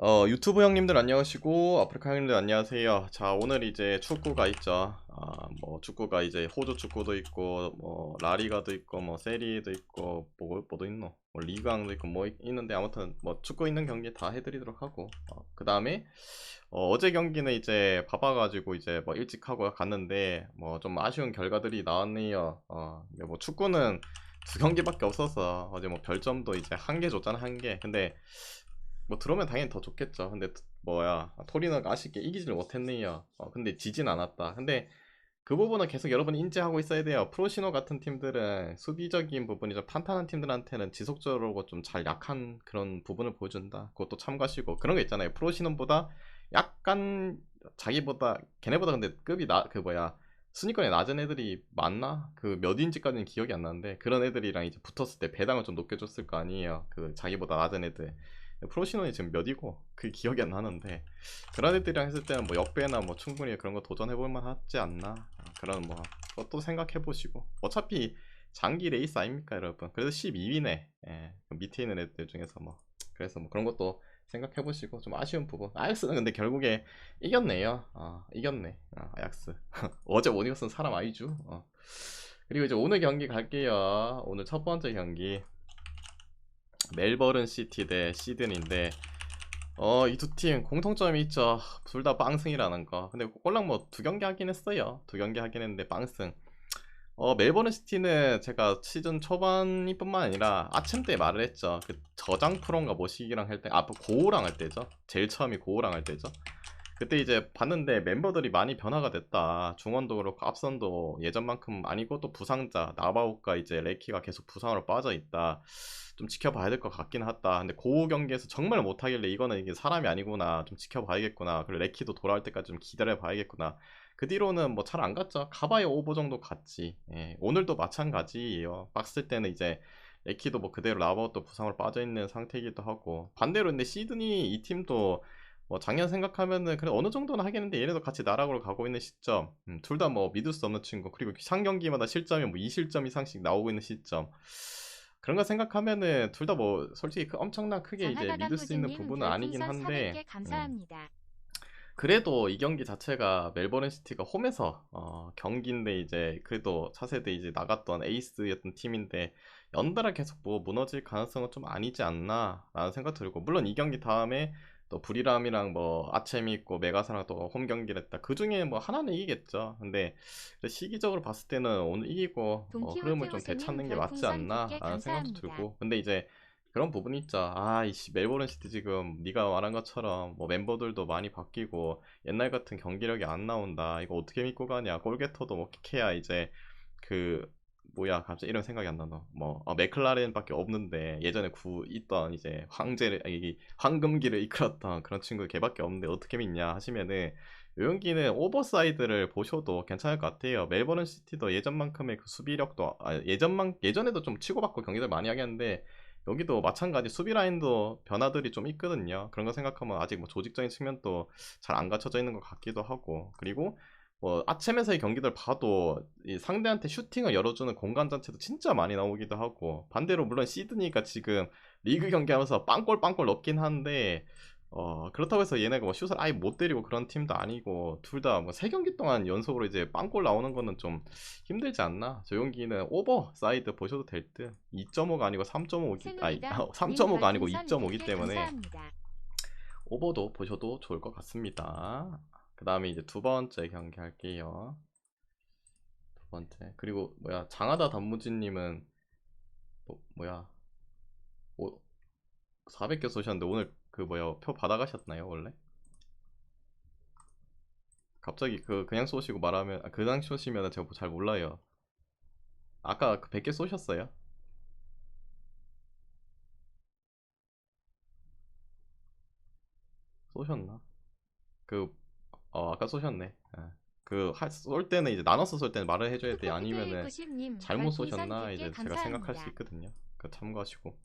어, 유튜브 형님들 안녕하시고 아프리카 형님들 안녕하세요. 자, 오늘 이제 축구가 있죠. 아, 뭐 축구가 이제 호주 축구도 있고 뭐 라리가도 있고 뭐 세리도 있고 뭐 뭐도 있노? 뭐 리그왕도 있고 뭐 있- 있는데 아무튼 뭐 축구 있는 경기 다 해드리도록 하고 어, 그 다음에 어, 제 경기는 이제 바빠가지고 이제 뭐 일찍 하고 갔는데 뭐 좀 아쉬운 결과들이 나왔네요. 어, 뭐 축구는 두 경기밖에 없어서 어제 뭐 별점도 이제 한 개 줬잖아 한 개. 근데 뭐 들어오면 당연히 더 좋겠죠. 근데 뭐야 토리노가 아쉽게 이기지를 못했네요. 어, 근데 지진 않았다. 근데 그 부분은 계속 여러분이 인지하고 있어야 돼요. 프로시노 같은 팀들은 수비적인 부분이 좀 탄탄한 팀들한테는 지속적으로 좀 잘 약한 그런 부분을 보여준다. 그것도 참고하시고 그런 거 있잖아요. 프로시노보다 약간 자기보다 걔네보다 근데 급이 나 그 뭐야 순위권에 낮은 애들이 많나? 그 몇 인치까지는 기억이 안 나는데 그런 애들이랑 이제 붙었을 때 배당을 좀 높게 줬을 거 아니에요. 그 자기보다 낮은 애들. 프로시노이 지금 몇이고 그 기억이 안 나는데 애들이랑 했을 때는 뭐 역배나 뭐 충분히 그런 거 도전해볼 만 하지 않나? 아, 그런 뭐 그것도 생각해 보시고. 어차피 장기 레이스 아닙니까 여러분? 그래도 12위네. 예, 그 밑에 있는 애들 중에서 뭐 그래서 뭐 그런 것도 생각해 보시고 좀 아쉬운 부분. 아약스는 근데 결국에 이겼네요. 어, 이겼네. 어, 아약스. 어제 못 이겼으면 사람 아니죠. 어. 그리고 이제 오늘 경기 갈게요. 오늘 첫 번째 경기 멜버른 시티 대 시드니인데 어 이 두 팀 공통점이 있죠. 둘 다 빵승이라는 거. 근데 꼴랑 뭐 두 경기 하긴 했어요. 두 경기 하긴 했는데 빵승. 어 멜버른 시티는 제가 시즌 초반이 뿐만 아니라 아침 때 말을 했죠. 그 저장 프로인가 모시기랑 할 때 아 고우랑 할 때죠. 제일 처음이 고우랑 할 때죠 그때 이제 봤는데 멤버들이 많이 변화가 됐다. 중원도 그렇고 앞선도 예전만큼 아니고 또 부상자 나바우가 이제 레키가 계속 부상으로 빠져 있다. 좀 지켜봐야 될 것 같긴 하다. 근데 고우 경기에서 정말 못하길래 이거는 이게 사람이 아니구나. 좀 지켜봐야겠구나. 그리고 레키도 돌아올 때까지 좀 기다려봐야겠구나. 그 뒤로는 뭐 잘 안 갔죠. 가봐야 오버 정도 갔지. 예, 오늘도 마찬가지예요. 빡쓸 때는 이제 레키도 뭐 그대로 나바우도 부상으로 빠져 있는 상태이기도 하고 반대로 근데 시드니 이 팀도 뭐 작년 생각하면은 그래 어느 정도는 하겠는데 얘네도 같이 나락으로 가고 있는 시점 음, 둘 다 뭐 믿을 수 없는 친구 그리고 상 경기마다 실점이 뭐 2실점 이상씩 나오고 있는 시점 그런 거 생각하면은 둘 다 뭐 솔직히 그 엄청난 크게 이제 믿을 수 있는 부분은 아니긴 한데 음. 그래도 이 경기 자체가 멜버른 시티가 홈에서 어, 경기인데 이제 그래도 차세대 이제 나갔던 에이스였던 팀인데 연달아 계속 뭐 무너질 가능성은 좀 아니지 않나 라는 생각 들고 물론 이 경기 다음에 또 브리람이랑 뭐 아챔이 있고 메가사랑 또 홈 경기를 했다 그 중에 뭐 하나는 이기겠죠 근데 시기적으로 봤을 때는 오늘 이기고 어, 흐름을 좀 되찾는 게 맞지 별풍선 않나 100개 라는 생각도. 들고 근데 이제 그런 부분이 있죠. 아, 이씨 멜버른 시티 지금 네가 말한 것처럼 뭐 멤버들도 많이 바뀌고 옛날 같은 경기력이 안 나온다. 이거 어떻게 믿고 가냐? 골게터도 뭐 킥해야 이제 그 뭐야 갑자기 이런 생각이 안 나노. 뭐 어, 맥클라렌밖에 없는데 예전에 구 있던 이제 황제를 아니 이 황금기를 이끌었던 그런 친구 걔밖에 없는데 어떻게 믿냐 하시면은 요 경기는 오버사이드를 보셔도 괜찮을 것 같아요. 멜버른 시티도 예전만큼의 그 수비력도 아, 예전만 예전에도 좀 치고받고 경기들 많이 하겠는데 여기도 마찬가지 수비 라인도 변화들이 좀 있거든요. 그런 거 생각하면 아직 뭐 조직적인 측면도 잘 안 갖춰져 있는 것 같기도 하고 그리고 뭐 아침에서의 경기들 봐도 이 상대한테 슈팅을 열어주는 공간 자체도 진짜 많이 나오기도 하고 반대로 물론 시드니가 지금 리그 경기하면서 빵골 빵골 넣긴 한데 어 그렇다고 해서 얘네가 뭐 슛을 아예 못 때리고 그런 팀도 아니고 둘 다 뭐 세 경기 동안 연속으로 이제 빵골 나오는 거는 좀 힘들지 않나? 저 경기는 오버 사이드 보셔도 될 듯. 2.5가 아니고 3.5기 아니 3.5가 아니고 2.5기 때문에. 오버도 보셔도 좋을 것 같습니다. 그 다음에 이제 두 번째 경기 할게요. 두 번째. 그리고 뭐야 장하다 단무지님은 뭐, 뭐야 오, 400개 쏘셨는데 오늘 그 뭐야 표 받아가셨나요 원래? 갑자기 그 그냥 쏘시고 말하면 아, 그냥 쏘시면 제가 잘 몰라요. 아까 그 100개 쏘셨어요? 쏘셨나? 그 어, 아까 쏘셨네. 예. 그쏠 때는 이제 나눠서 쏠 때는 말을 해줘야 돼. 아니면은 90님 잘못 쏘셨나 이제 제가 생각할 수 있거든요. 그 참고하시고.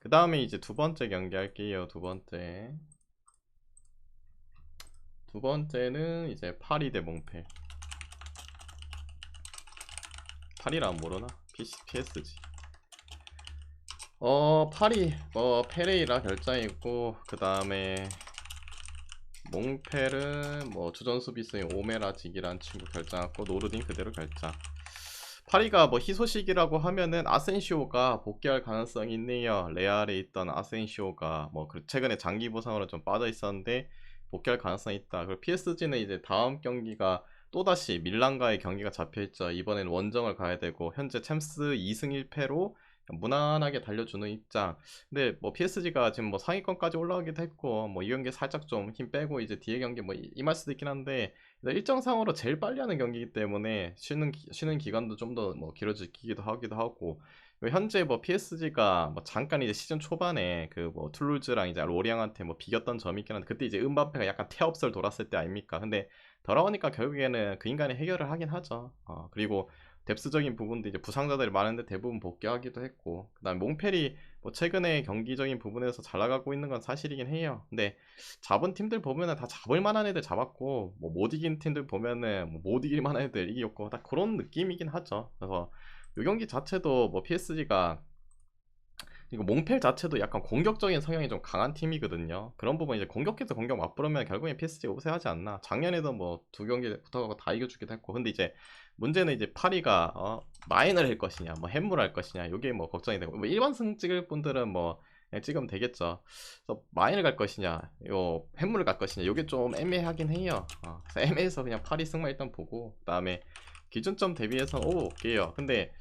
그 다음에 이제 두 번째 경기 할게요. 두 번째. 두 번째는 이제 파리 대 몽페. 파리라 모르나? PC, PS지. 어 파리 뭐 페레이라 결장이고 그 다음에 몽펠은 뭐 주전 수비수인 오메라직이란 친구 결장했고 노르딘 그대로 결장 파리가 뭐 희소식이라고 하면은 아센시오가 복귀할 가능성이 있네요. 레알에 있던 아센시오가 뭐그 최근에 장기 부상으로 좀 빠져 있었는데 복귀할 가능성이 있다. 그리고 PSG는 이제 다음 경기가 또다시 밀란과의 경기가 잡혀있죠. 이번엔 원정을 가야 되고 현재 챔스 2승 1패로 무난하게 달려주는 입장. 근데 뭐 PSG가 지금 뭐 상위권까지 올라가기도 했고 뭐 이 경기 살짝 좀 힘 빼고 이제 뒤에 경기 뭐 이- 임할 수도 있긴 한데 일정상으로 제일 빨리 하는 경기이기 때문에 쉬는 기- 쉬는 기간도 좀 더 뭐 길어지기도 하기도 하고 현재 뭐 PSG가 뭐 잠깐 이제 시즌 초반에 그 뭐 툴루즈랑 이제 로리앙한테 뭐 비겼던 점이 있긴 한데 그때 이제 음바페가 약간 태업설 돌았을 때 아닙니까? 근데 돌아오니까 결국에는 그 인간이 해결을 하긴 하죠. 어, 그리고 뎁스적인 부분도 이제 부상자들이 많은데 대부분 복귀하기도 했고 그다음 몽펠이 뭐 최근에 경기적인 부분에서 잘 나가고 있는 건 사실이긴 해요. 근데 잡은 팀들 보면은 다 잡을 만한 애들 잡았고 뭐 못 이긴 팀들 보면은 뭐 못 이길 만한 애들 이겼고 다 그런 느낌이긴 하죠. 그래서 이 경기 자체도 뭐 PSG가 이거 몽펠 자체도 약간 공격적인 성향이 좀 강한 팀이거든요. 그런 부분 이제 공격해서 공격 맞부르면 결국엔 PSG가 우세하지 않나. 작년에도 뭐 두 경기 붙어가고 다 이겨주기도 했고. 근데 이제 문제는 이제 파리가 어, 마인을 할 것이냐, 뭐 햄물 할 것이냐, 이게 뭐 걱정이 되고. 뭐 일반 승 찍을 분들은 뭐 그냥 찍으면 되겠죠. 그래서 마인을 갈 것이냐, 요 햄물을 갈 것이냐, 이게 좀 애매하긴 해요. 어, 그래서 애매해서 그냥 파리 승만 일단 보고 그다음에 기준점 대비해서 오 올게요. 근데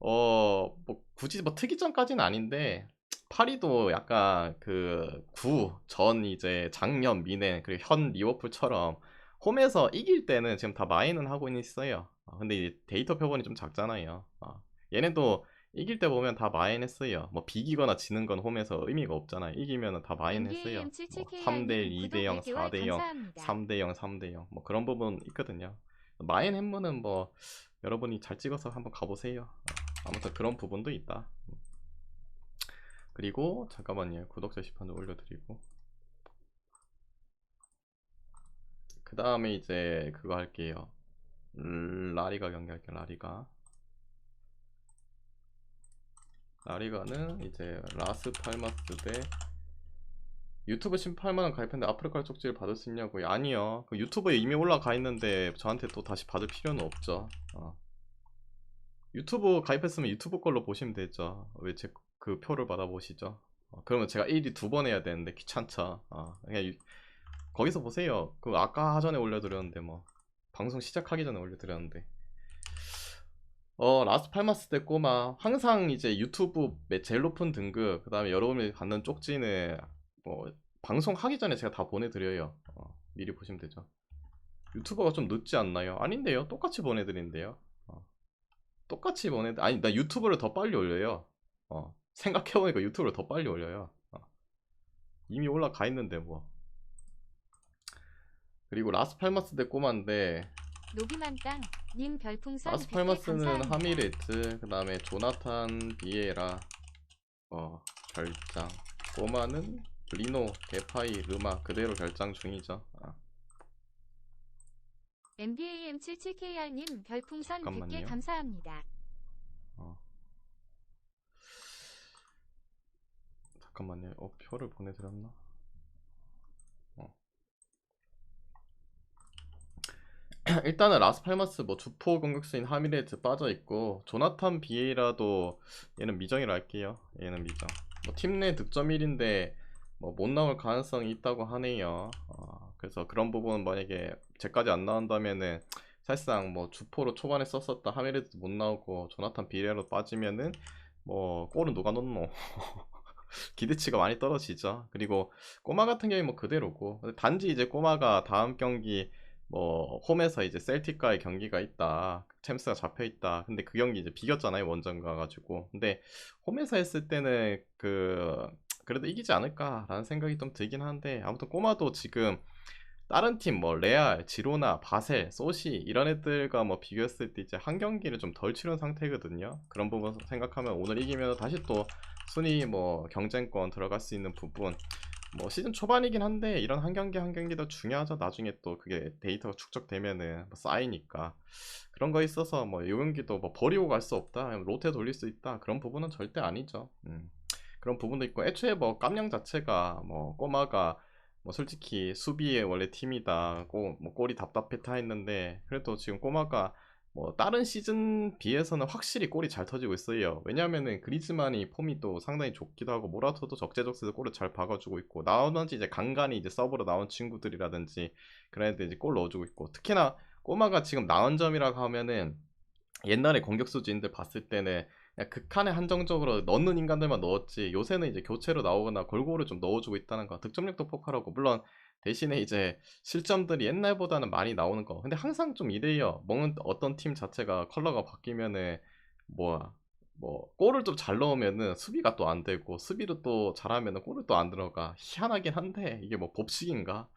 어, 뭐, 굳이 뭐 특이점까지는 아닌데, 파리도 약간 그, 구, 전 이제 작년 미네, 그리고 현 리버풀처럼 홈에서 이길 때는 지금 다 마인은 하고 있어요. 어, 근데 데이터 표본이 좀 작잖아요. 어, 얘네도 이길 때 보면 다 마인 했어요. 뭐 비기거나 지는 건 홈에서 의미가 없잖아요. 이기면은 다 마인 했어요. 뭐 3대 1, 2대 0, 4대 0, 3대 0, 3대 0. 뭐 그런 부분 있거든요. 마인 햄무는 뭐 여러분이 잘 찍어서 한번 가보세요. 어, 아무튼 그런 부분도 있다. 그리고 잠깐만요. 구독자 10판 좀 올려드리고 그 다음에 이제 그거 할게요. 음, 라리가 경기할게요. 라리가 라리가는 이제 라스 팔마스 대 유튜브 18만원 가입했는데 아프리카 쪽지를 받을 수 있냐고요? 아니요. 그 유튜브에 이미 올라가 있는데 저한테 또 다시 받을 필요는 없죠. 어. 유튜브 가입했으면 유튜브 걸로 보시면 되죠. 왜 제 그 표를 받아보시죠? 어, 그러면 제가 1위 두 번 해야 되는데 귀찮죠. 어, 그냥 유- 거기서 보세요. 그 아까 하전에 올려드렸는데 뭐 방송 시작하기 전에 올려드렸는데 어 라스 팔마스 대 꼬마 항상 이제 유튜브 매- 제일 높은 등급 그 다음에 여러분이 받는 쪽지는 뭐 방송 하기 전에 제가 다 보내드려요. 어, 미리 보시면 되죠. 유튜버가 좀 늦지 않나요? 아닌데요. 똑같이 보내드린대요. 어. 똑같이 보내드 아니 나 유튜브를 더 빨리 올려요. 어. 생각해보니까 유튜브를 더 빨리 올려요. 어. 이미 올라가 있는데 뭐. 그리고 라스팔마스 대 꼬마인데 노비만 땅 님 별풍선 100개 라스팔마스는. 하미레트 그 다음에 조나탄 비에라 어 결장 꼬마는 리노 데파이 르마 그대로 결장 중이죠. 아. MBAM77KR님 별풍선 100개 잠깐만요. 감사합니다. 어. 잠깐만요. 어, 표를 보내드렸나? 어. 일단은 라스팔마스 뭐 주포 공격수인 하미레트 빠져 있고 조나탄 비에이라도 얘는 미정이라 할게요. 얘는 미정. 뭐 팀 내 득점 1인데 뭐 못 나올 가능성이 있다고 하네요. 어, 그래서 그런 부분 만약에 제까지 안 나온다면은 사실상 뭐 주포로 초반에 썼었다 하미레트 못 나오고 조나탄 비에이라로 빠지면은 뭐 골은 누가 넣노? 기대치가 많이 떨어지죠. 그리고 꼬마 같은 경우에 뭐 그대로고 단지 이제 꼬마가 다음 경기 뭐 홈에서 이제 셀틱과의 경기가 있다. 챔스가 잡혀 있다. 근데 그 경기 이제 비겼잖아요. 원정 가가지고. 근데 홈에서 했을 때는 그 그래도 이기지 않을까라는 생각이 좀 들긴 한데 아무튼 꼬마도 지금 다른 팀 뭐 레알, 지로나, 바셀, 소시 이런 애들과 뭐 비교했을 때 이제 한 경기를 좀 덜 치른 상태거든요. 그런 부분 생각하면 오늘 이기면 다시 또 순위 뭐 경쟁권 들어갈 수 있는 부분 뭐 시즌 초반이긴 한데 이런 한 경기 한 경기도 중요하죠. 나중에 또 그게 데이터가 축적되면은 뭐 쌓이니까 그런 거 있어서 뭐이 경기도 뭐 버리고 갈 수 없다. 로테 돌릴 수 있다. 그런 부분은 절대 아니죠. 음. 그런 부분도 있고 애초에 뭐 깜냥 자체가 뭐 꼬마가 뭐 솔직히 수비의 원래 팀이다 고, 뭐 골이 답답했다 했는데 그래도 지금 꼬마가 뭐 다른 시즌 비해서는 확실히 골이 잘 터지고 있어요. 왜냐면은 그리즈만이 폼이 또 상당히 좋기도 하고 모라토도 적재적소에서 골을 잘 박아주고 있고 나오는지 이제 간간히 이제 서브로 나온 친구들이라든지 그런 애들 이제 골 넣어주고 있고 특히나 꼬마가 지금 나은 점이라고 하면은 옛날에 공격수진들 봤을 때는 극한에 한정적으로 넣는 인간들만 넣었지 요새는 이제 교체로 나오거나 골고루 좀 넣어주고 있다는 거 득점력도 폭발하고 물론 대신에 이제 실점들이 옛날보다는 많이 나오는 거. 근데 항상 좀 이래요. 먹는 어떤 팀 자체가 컬러가 바뀌면은 뭐야 뭐 골을 좀 잘 넣으면은 수비가 또 안 되고 수비를 또 잘하면은 골을 또 안 들어가. 희한하긴 한데 이게 뭐 법칙인가?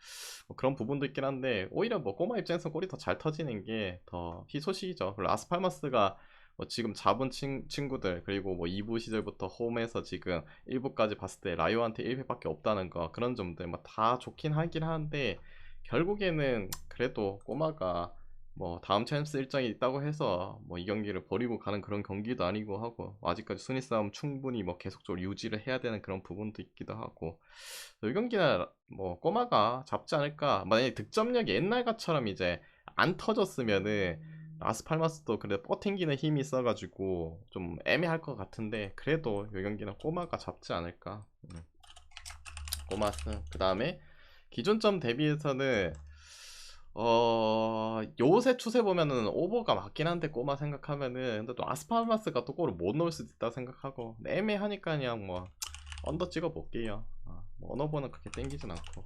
뭐 그런 부분도 있긴 한데 오히려 뭐 꼬마 입장에서 골이 더 잘 터지는 게 더 희소식이죠. 그리고 아스팔마스가 뭐 지금 잡은 친, 친구들 그리고 뭐 2부 시절부터 홈에서 지금 1부까지 봤을 때 라이오한테 1패밖에 없다는 거 그런 점들 뭐다 좋긴 하긴 하는데 결국에는 그래도 꼬마가 뭐 다음 챔스 일정이 있다고 해서 뭐 이 경기를 버리고 가는 그런 경기도 아니고 하고 아직까지 순위 싸움 충분히 뭐 계속적으로 유지를 해야 되는 그런 부분도 있기도 하고. 이 경기는 뭐 꼬마가 잡지 않을까? 만약에 득점력이 옛날같처럼 이제 안 터졌으면은 아스팔마스도 그래 뻗팅기는 힘이 있어가지고 좀 애매할 것 같은데 그래도 이 경기는 꼬마가 잡지 않을까. 음. 꼬마스. 그 다음에 기존점 대비해서는 어 요새 추세 보면은 오버가 맞긴 한데 꼬마 생각하면은 근데 또 아스팔마스가 또 골을 못 넣을 수도 있다 생각하고 근데 애매하니까 그냥 뭐 언더 찍어 볼게요. 아, 뭐 언어버는 그렇게 땡기진 않고.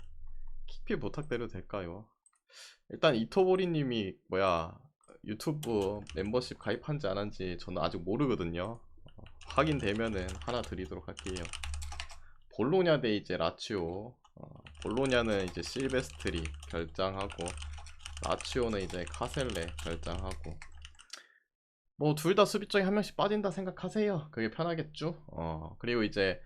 킥필 부탁드려도 될까요? 일단 이토보리님이 뭐야 유튜브 멤버십 가입한지 안 한지 저는 아직 모르거든요. 어, 확인되면은 하나 드리도록 할게요. 볼로냐 대 이제 라치오. 어, 볼로냐는 이제 실베스트리 결장하고 라치오는 이제 카셀레 결장하고. 뭐 둘 다 수비 쪽에 한 명씩 빠진다 생각하세요. 그게 편하겠죠? 어 그리고 이제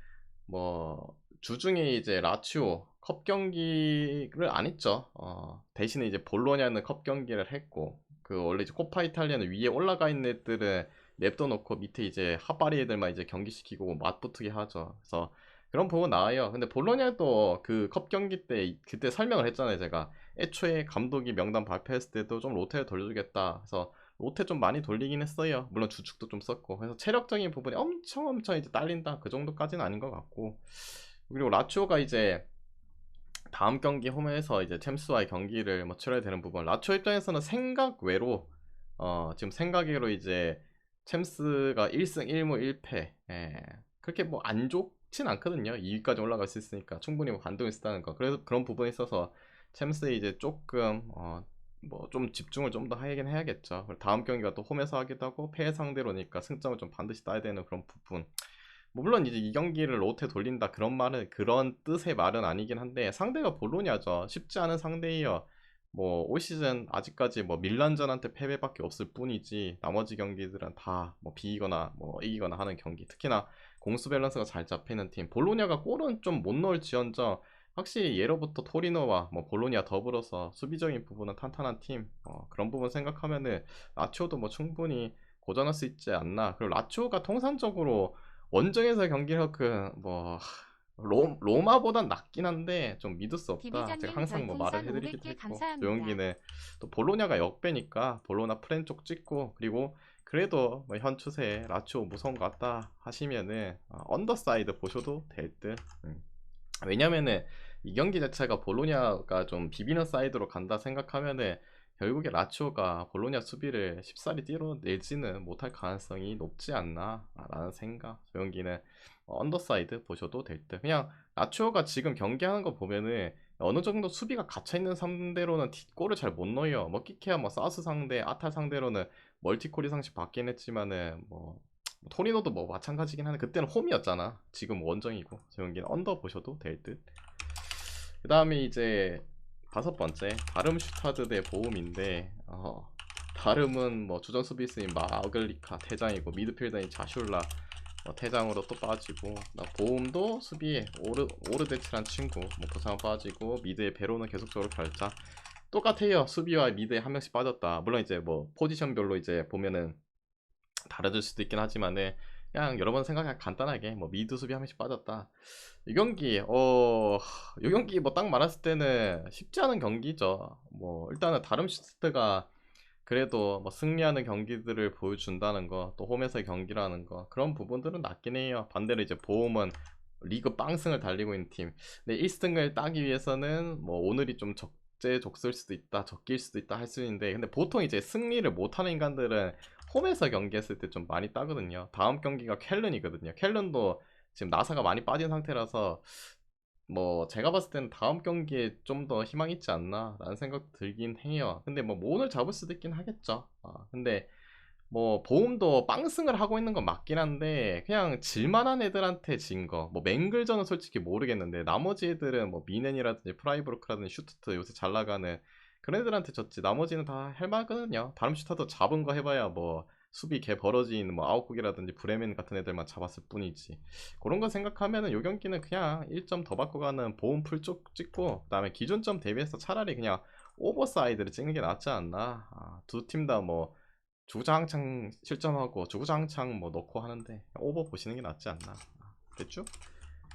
뭐 주중에 이제 라치오 컵 경기를 안 했죠. 어 대신에 이제 볼로냐는 컵 경기를 했고 그 원래 이제 코파 이탈리아는 위에 올라가 있는 애들은 냅둬 놓고 밑에 이제 핫바리 애들만 이제 경기시키고 맞붙게 하죠 그래서 그런 부분 나와요. 근데 볼로냐도 그 컵 경기 때 그때 설명을 했잖아요. 제가 애초에 감독이 명단 발표했을 때도 좀 로테를 돌려주겠다. 그래서 로테 좀 많이 돌리긴 했어요. 물론 주축도 좀 썼고. 그래서 체력적인 부분이 엄청 엄청 이제 딸린다. 그 정도까지는 아닌 것 같고. 그리고 라치오가 이제 다음 경기 홈에서 이제 챔스와의 경기를 뭐 치러야 되는 부분. 라치오 입장에서는 생각 외로 어 지금 생각 외로 이제 챔스가 1승 1무 1패. 예. 그렇게 뭐 안 좋진 않거든요. 2위까지 올라갈 수 있으니까 충분히 뭐 반등을 있다는 거. 그래서 그런 부분에 있어서 챔스에 이제 조금 어 뭐 좀 집중을 좀 더 하긴 해야겠죠. 다음 경기가 또 홈에서 하기도 하고 패 상대로니까 승점을 좀 반드시 따야 되는 그런 부분. 뭐 물론 이제 이 경기를 로테 돌린다 그런 말은 그런 뜻의 말은 아니긴 한데 상대가 볼로냐죠. 쉽지 않은 상대예요. 뭐올 시즌 아직까지 뭐 밀란전한테 패배밖에 없을 뿐이지 나머지 경기들은 다 뭐 비기거나 뭐 이기거나 하는 경기. 특히나 공수 밸런스가 잘 잡히는 팀. 볼로냐가 골은 좀 못 넣을 지언정 확실히 예로부터 토리노와 뭐 볼로냐 더불어서 수비적인 부분은 탄탄한 팀. 어, 그런 부분 생각하면은 라치오도 뭐 충분히 고전할 수 있지 않나. 그리고 라치오가 통산적으로 원정에서 경기를 그뭐 로, 로마보단 낫긴 한데 좀 믿을 수 없다. 제가 항상 뭐 말을 해드리기도 500개 했고. 조용기는 또 볼로냐가 역배니까 볼로나 프렌 쪽 찍고 그리고 그래도 뭐 현 추세에 라치오 무서운 것 같다 하시면은 어, 언더사이드 보셔도 될 듯. 음. 왜냐면은 이 경기 자체가 볼로냐가 좀 비비는 사이드로 간다 생각하면은 결국에 라치오가 볼로냐 수비를 쉽사리 뛰어내지는 못할 가능성이 높지 않나 라는 생각 조용기는 어, 언더사이드 보셔도 될 듯. 그냥 라치오가 지금 경기하는 거 보면은 어느 정도 수비가 갇혀있는 상대로는 디- 골을 잘 못 넣어요. 뭐 끼케야 뭐 사우스 상대, 아탈 상대로는 멀티콜 이상씩 받긴 했지만은 뭐뭐 토리노도 뭐 마찬가지긴 한데 그때는 홈이었잖아. 지금 원정이고 저 경기는 언더 보셔도 될 듯. 그 다음에 이제 다섯 번째 다름 슈타드 대 보험인데 어, 다름은 뭐 주전 수비수인 마글리카 퇴장이고 미드필더인 자슐라 뭐 퇴장으로 또 빠지고 나 보험도 수비에 오르 오르데츠란 친구 뭐 부상 빠지고 미드에 베로는 계속적으로 결자. 똑같아요. 수비와 미드에 한 명씩 빠졌다. 물론 이제 뭐 포지션별로 이제 보면은 다르질 수도 있긴 하지만은 그냥 여러분 생각해 간단하게 뭐 미드 수비 한 명씩 빠졌다. 이 경기 어, 이 경기 뭐 딱 말했을 때는 쉽지 않은 경기죠. 뭐 일단은 다름슈트가 그래도 뭐 승리하는 경기들을 보여준다는 거, 또 홈에서의 경기라는 거 그런 부분들은 낫긴 해요. 반대로 이제 보험은 리그 빵승을 달리고 있는 팀. 근데 1승을 따기 위해서는 뭐 오늘이 좀 적재적소일 수도 있다, 적길 수도 있다 할 수 있는데 근데 보통 이제 승리를 못하는 인간들은 홈에서 경기했을 때 좀 많이 따거든요. 다음 경기가 켈른이거든요. 켈른도 지금 나사가 많이 빠진 상태라서 뭐 제가 봤을 때는 다음 경기에 좀 더 희망 있지 않나 라는 생각 들긴 해요. 근데 뭐 오늘 잡을 수도 있긴 하겠죠. 아, 근데 뭐 보험도 빵승을 하고 있는 건 맞긴 한데 그냥 질만한 애들한테 진 거. 뭐 맹글전은 솔직히 모르겠는데 나머지 애들은 뭐 미넨이라든지 프라이브로크라든지 슈트트 요새 잘 나가는 그런 애들한테 졌지. 나머지는 다 할만하거든요. 다른 슈터도 잡은 거 해봐야 뭐 수비 개 벌어진 뭐 아웃국이라든지 브레멘 같은 애들만 잡았을 뿐이지. 그런 거 생각하면은 요 경기는 그냥 1점 더 받고 가는 보험 풀쪽 찍고 그 다음에 기존점 대비해서 차라리 그냥 오버사이드를 찍는 게 낫지 않나. 아, 두팀 다 뭐 주구장창 실점하고 주구장창 뭐 넣고 하는데 오버 보시는 게 낫지 않나. 아, 됐죠?